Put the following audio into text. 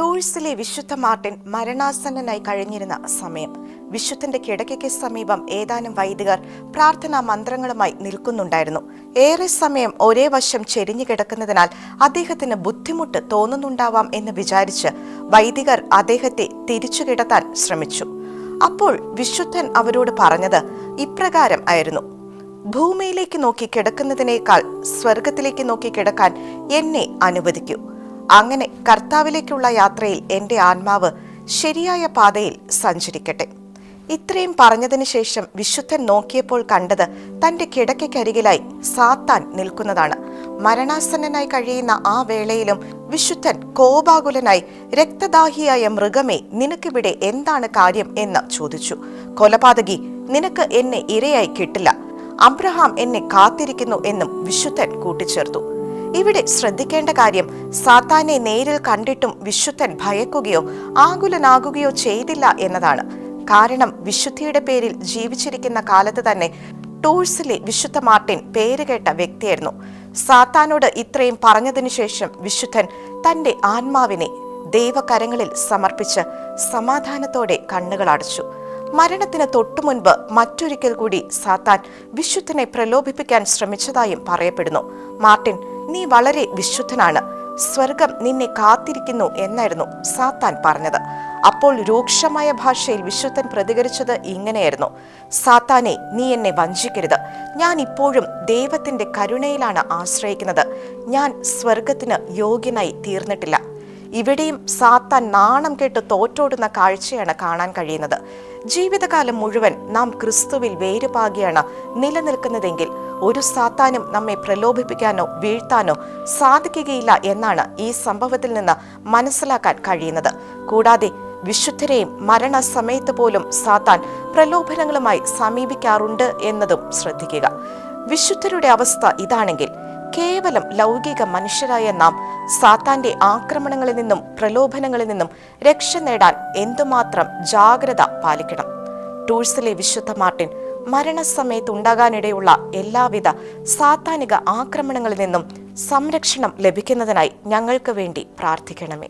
ടൂൾസിലെ വിശുദ്ധ മാർട്ടിൻ മരണാസന്നനായി കഴിഞ്ഞിരുന്ന സമയം. വിശുദ്ധന്റെ കിടക്കയ്ക്ക് സമീപം ഏതാനും വൈദികർ പ്രാർത്ഥനാ മന്ത്രങ്ങളുമായി നിൽക്കുന്നുണ്ടായിരുന്നു. ഏറെ സമയം ഒരേ വശം ചെരിഞ്ഞു കിടക്കുന്നതിനാൽ അദ്ദേഹത്തിന് ബുദ്ധിമുട്ട് തോന്നുന്നുണ്ടാവാം എന്ന് വിചാരിച്ച് വൈദികർ അദ്ദേഹത്തെ തിരിച്ചു കിടത്താൻ ശ്രമിച്ചു. അപ്പോൾ വിശുദ്ധൻ അവരോട് പറഞ്ഞത് ഇപ്രകാരം ആയിരുന്നു. ഭൂമിയിലേക്ക് നോക്കി കിടക്കുന്നതിനേക്കാൾ സ്വർഗത്തിലേക്ക് നോക്കി കിടക്കാൻ എന്നെ അനുവദിക്കൂ. അങ്ങനെ കർത്താവിലേക്കുള്ള യാത്രയിൽ എന്റെ ആത്മാവ് ശരിയായ പാതയിൽ സഞ്ചരിക്കട്ടെ. ഇത്രയും പറഞ്ഞതിന് ശേഷം വിശുദ്ധൻ നോക്കിയപ്പോൾ കണ്ടത് തന്റെ കിടക്കയ്ക്കരികിലായി സാത്താൻ നിൽക്കുന്നതാണ്. മരണാസന്നനായി കഴിയുന്ന ആ വേളയിലും വിശുദ്ധൻ കോപാകുലനായി രക്തദാഹിയായ മൃഗമേ നിനക്കിവിടെ എന്താണ് കാര്യം എന്ന് ചോദിച്ചു. കൊലപാതകി നിനക്ക് എന്നെ ഇരയായി കിട്ടില്ല. അബ്രഹാം എന്നെ കാത്തിരിക്കുന്നു എന്നും വിശുദ്ധൻ കൂട്ടിച്ചേർത്തു. ഇവിടെ ശ്രദ്ധിക്കേണ്ട കാര്യം സാത്താനെ നേരിൽ കണ്ടിട്ടും വിശുദ്ധൻ ഭയക്കുകയോ ആകുലനാകുകയോ ചെയ്തില്ല എന്നതാണ്. കാരണം വിശുദ്ധിയുടെ പേരിൽ ജീവിച്ചിരിക്കുന്ന കാലത്ത് തന്നെ ടൂൾസിലെ വിശുദ്ധ മാർട്ടിൻ പേരുകേട്ട വ്യക്തിയായിരുന്നു. സാത്താനോട് ഇത്രയും പറഞ്ഞതിനു ശേഷം വിശുദ്ധൻ തന്റെ ആത്മാവിനെ ദൈവകരങ്ങളിൽ സമർപ്പിച്ച് സമാധാനത്തോടെ കണ്ണുകൾ അടച്ചു. മരണത്തിന് തൊട്ടുമുൻപ് മറ്റൊരിക്കൽ കൂടി സാത്താൻ വിശുദ്ധനെ പ്രലോഭിപ്പിക്കാൻ ശ്രമിച്ചതായും പറയപ്പെടുന്നു. മാർട്ടിൻ നീ വളരെ വിശുദ്ധനാണ്. സ്വർഗം നിന്നെ കാത്തിരിക്കുന്നു എന്നായിരുന്നു സാത്താൻ പറഞ്ഞത്. അപ്പോൾ രൂക്ഷമായ ഭാഷയിൽ വിശുദ്ധൻ പ്രതികരിച്ചത് ഇങ്ങനെയായിരുന്നു. സാത്താനെ നീ എന്നെ വഞ്ചിക്കരുത്. ഞാൻ ഇപ്പോഴും ദൈവത്തിന്റെ കരുണയിലാണ് ആശ്രയിക്കുന്നത്. ഞാൻ സ്വർഗത്തിന് യോഗ്യനായി തീർന്നിട്ടില്ല. ഇവിടെയും സാത്താൻ നാണം കേട്ട് തോറ്റോടുന്ന കാഴ്ചയാണ് കാണാൻ കഴിയുന്നത്. ജീവിതകാലം മുഴുവൻ നാം ക്രിസ്തുവിൽ വേരുപാകിയാണ് നിലനിൽക്കുന്നതെങ്കിൽ ഒരു സാത്താനും നമ്മെ പ്രലോഭിപ്പിക്കാനോ വീഴ്ത്താനോ സാധിക്കുകയില്ല എന്നാണ് ഈ സംഭവത്തിൽ നിന്ന് മനസ്സിലാക്കാൻ കഴിയുന്നത്. കൂടാതെ വിശുദ്ധരെയും മരണസമയത്ത് പോലും സാത്താൻ പ്രലോഭനങ്ങളുമായി സമീപിക്കാറുണ്ട് എന്നതും ശ്രദ്ധിക്കുക. വിശുദ്ധരുടെ അവസ്ഥ ഇതാണെങ്കിൽ കേവലം ലൗകിക മനുഷ്യരായ നാം സാത്താന്റെ ആക്രമണങ്ങളിൽ നിന്നും പ്രലോഭനങ്ങളിൽ നിന്നും രക്ഷ നേടാൻ എന്തുമാത്രം ജാഗ്രത പാലിക്കണം. ടൂഴ്സിലെ വിശുദ്ധ മാർട്ടിൻ മരണസമയത്ത് ഉണ്ടാകാനിടയുള്ള എല്ലാവിധ സാത്താനിക ആക്രമണങ്ങളിൽ നിന്നും സംരക്ഷണം ലഭിക്കുന്നതിനായി ഞങ്ങൾക്ക് വേണ്ടി പ്രാർത്ഥിക്കണമേ.